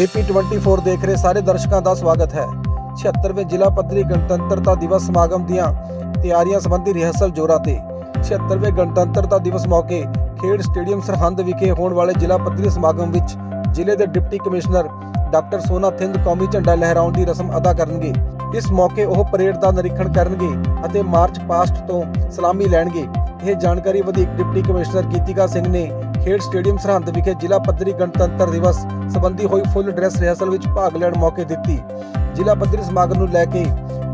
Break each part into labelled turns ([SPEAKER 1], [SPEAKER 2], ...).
[SPEAKER 1] AP 24 ਦੇਖ ਰਹੇ ਸਾਰੇ ਦਰਸ਼ਕਾਂ ਦਾ ਸਵਾਗਤ ਹੈ। 76ਵੇਂ ਜ਼ਿਲ੍ਹਾ ਪੱਧਰੀ ਗਣਤੰਤਰਤਾ ਦਿਵਸ ਸਮਾਗਮ ਦੀਆਂ ਤਿਆਰੀਆਂ ਸੰਬੰਧੀ ਰਿਹਰਸਲ ਜੋਰਾਂ ਤੇ। 76ਵੇਂ ਗਣਤੰਤਰਤਾ ਦਿਵਸ ਮੌਕੇ ਖੇਡ ਸਟੇਡੀਅਮ ਸਰਹੰਦ ਵਿਖੇ ਹੋਣ ਵਾਲੇ ਜ਼ਿਲ੍ਹਾ ਪੱਧਰੀ ਸਮਾਗਮ ਵਿੱਚ ਜ਼ਿਲ੍ਹੇ ਦੇ ਡਿਪਟੀ ਕਮਿਸ਼ਨਰ ਡਾਕਟਰ ਸੋਨਾ ਥਿੰਦ ਕੌਮੀ ਝੰਡਾ ਲਹਿਰਾਉਣ ਦੀ ਰਸਮ ਅਦਾ ਕਰਨਗੇ। ਇਸ ਮੌਕੇ ਉਹ ਪਰੇਡ ਦਾ ਨਿਰੀਖਣ ਕਰਨਗੇ ਅਤੇ ਮਾਰਚ ਪਾਸਟ ਤੋਂ ਸਲਾਮੀ ਲੈਣਗੇ। ਇਹ ਜਾਣਕਾਰੀ ਵਧੀਕ ਡਿਪਟੀ ਕਮਿਸ਼ਨਰ ਗੀਤਿਕਾ ਸਿੰਘ ਨੇ ਖੇਡ ਸਟੇਡੀਅਮ ਸਰਹੰਦ ਵਿਖੇ ਜ਼ਿਲ੍ਹਾ ਪੱਧਰੀ ਗਣਤੰਤਰ ਦਿਵਸ ਸੰਬੰਧੀ ਹੋਈ ਫੁੱਲ ਡਰੈਸ ਰਿਹਰਸਲ ਵਿੱਚ ਭਾਗ ਲੈਣ ਮੌਕੇ ਦਿੱਤੀ। ਜ਼ਿਲ੍ਹਾ ਪੱਧਰੀ ਸਮਾਗਮ ਨੂੰ ਲੈ ਕੇ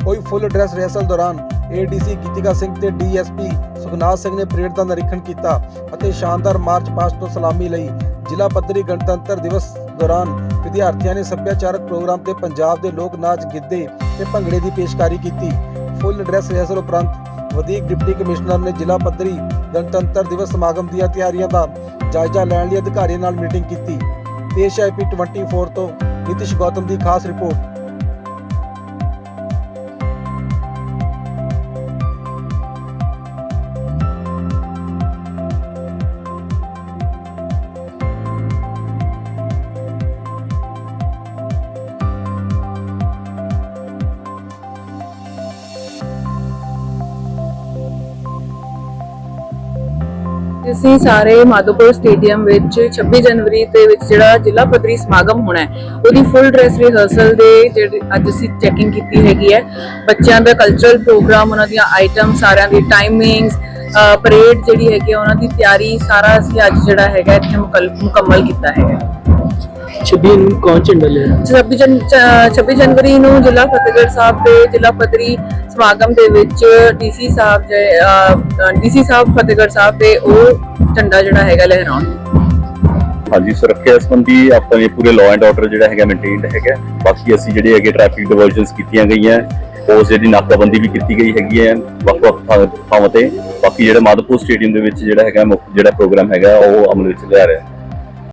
[SPEAKER 1] ਹੋਈ ਫੁੱਲ ਡਰੈਸ ਰਿਹਰਸਲ ਦੌਰਾਨ ਏਡੀਸੀ ਗੀਤਿਕਾ ਸਿੰਘ ਤੇ ਡੀਐਸਪੀ ਸੁਖਨਾਥ ਸਿੰਘ ਨੇ ਪਰੇਡ ਦਾ ਨਿਰੀਖਣ ਕੀਤਾ ਅਤੇ ਸ਼ਾਨਦਾਰ ਮਾਰਚ ਪਾਸਟ ਤੋਂ ਸਲਾਮੀ ਲਈ ਜ਼ਿਲ੍ਹਾ ਪੱਧਰੀ ਗਣਤੰਤਰ ਦਿਵਸ ਦੌਰਾਨ ਵਿਦਿਆਰਥੀਆਂ ਨੇ ਸੱਭਿਆਚਾਰਕ ਪ੍ਰੋਗਰਾਮ ਤੇ ਪੰਜਾਬ ਦੇ ਲੋਕ ਨਾਚ ਗਿੱਧੇ ਤੇ ਭੰਗੜੇ ਦੀ ਪੇਸ਼ਕਾਰੀ ਕੀਤੀ। ਫੁੱਲ ਡਰੈਸ ਰਿਹਰਸਲ ਉਪਰੰਤ ਵਧੀਕ ਡਿਪਟੀ ਕਮਿਸ਼ਨਰ ਨੇ ਜ਼ਿਲ੍ਹਾ ਪੱਧਰੀ ਗਣਤੰਤਰ ਦਿਵਸ ਸਮਾਗਮ ਦੀਆਂ ਤਿਆਰੀਆਂ ਦਾ ਜਾਇਜ਼ਾ ਲੈਣ ਲਈ ਅਧਿਕਾਰੀਆਂ ਨਾਲ ਮੀਟਿੰਗ ਕੀਤੀ। ਪੇਸ਼ ਹੈ ਪੀ 24 ਤੋਂ ਨਿਤਿਸ਼ ਗੌਤਮ ਦੀ ਖਾਸ ਰਿਪੋਰਟ।
[SPEAKER 2] ਅਸੀਂ ਸਾਰੇ ਮਾਧੋਪੁਰ ਸਟੇਡੀਅਮ ਵਿੱਚ 26 ਜਨਵਰੀ ਦੇ ਵਿੱਚ ਜਿਹੜਾ ਜ਼ਿਲ੍ਹਾ ਪੱਧਰੀ ਸਮਾਗਮ ਹੋਣਾ ਹੈ ਉਹਦੀ ਫੁੱਲ ਡਰੈਸ ਰਿਹਰਸਲ ਦੇ ਜਿਹੜੇ ਅੱਜ ਅਸੀਂ ਚੈਕਿੰਗ ਕੀਤੀ ਹੈਗੀ ਹੈ। ਬੱਚਿਆਂ ਦਾ ਕਲਚਰਲ ਪ੍ਰੋਗਰਾਮ ਉਹਨਾਂ ਦੀਆਂ ਆਈਟਮ ਸਾਰਿਆਂ ਦੀ ਟਾਈਮਿੰਗਸ ਪਰੇਡ ਜਿਹੜੀ ਹੈਗੀ ਹੈ, ਉਹਨਾਂ ਦੀ ਤਿਆਰੀ ਸਾਰਾ ਅਸੀਂ ਅੱਜ ਜਿਹੜਾ ਹੈਗਾ ਇੱਥੇ ਮੁਕਲ- ਮੁਕੰਮਲ ਕੀਤਾ ਹੈਗਾ
[SPEAKER 3] 26 ਨੂੰ ਕੌਣ ਝੰਡਾ ਲੈ ਰਿਹਾ?
[SPEAKER 2] 26 ਜਨ ਚ- 26 ਜਨਵਰੀ ਨੂੰ ਜ਼ਿਲ੍ਹਾ ਫਤਿਹਗੜ੍ਹ ਸਾਹਿਬ ਦੇ ਜ਼ਿਲ੍ਹਾ ਪੱਧਰੀ ਸਮਾਗਮ ਦੇ ਵਿੱਚ ਡੀਸੀ ਸਾਹਿਬ ਡੀਸੀ ਸਾਹਿਬ ਫਤਿਹਗੜ੍ਹ ਸਾਹਿਬ ਦੇ ਉਹ ਝੰਡਾ ਜਿਹੜਾ ਹੈਗਾ ਲਹਿਰਾਉਣਗੇ
[SPEAKER 4] ਹਾਂਜੀ ਸੁਰੱਖਿਆ ਸੰਬੰਧੀ ਆਪਣੇ ਪੂਰੇ ਲਾਅ ਐਂਡ ਆਰਡਰ ਜਿਹੜਾ ਹੈਗਾ ਮੇਨਟੇਨਡ ਹੈਗਾ। ਬਾਕੀ ਅਸੀਂ ਜਿਹੜੇ ਹੈਗੇ ਟ੍ਰੈਫਿਕ ਡਿਵਰਜਨਸ ਕੀਤੀਆਂ ਗਈਆਂ ਉਸ ਜਿਹੜੀ ਨਾਕਾਬੰਦੀ ਵੀ ਕੀਤੀ ਗਈ ਹੈਗੀ ਹੈ ਵੱਖ ਵੱਖ ਥਾਂ- ਥਾਵਾਂ ਤੇ। ਬਾਕੀ ਜਿਹੜਾ ਮਾਧੋਪੁਰ ਸਟੇਡੀਅਮ ਦੇ ਵਿੱਚ ਜਿਹੜਾ ਹੈਗਾ ਮੁੱਖ ਜਿਹੜਾ ਪ੍ਰੋਗਰਾਮ ਹੈਗਾ ਉਹ ਅਮਲ ਵਿੱਚ ਲਿਆ ਰਿਹਾ।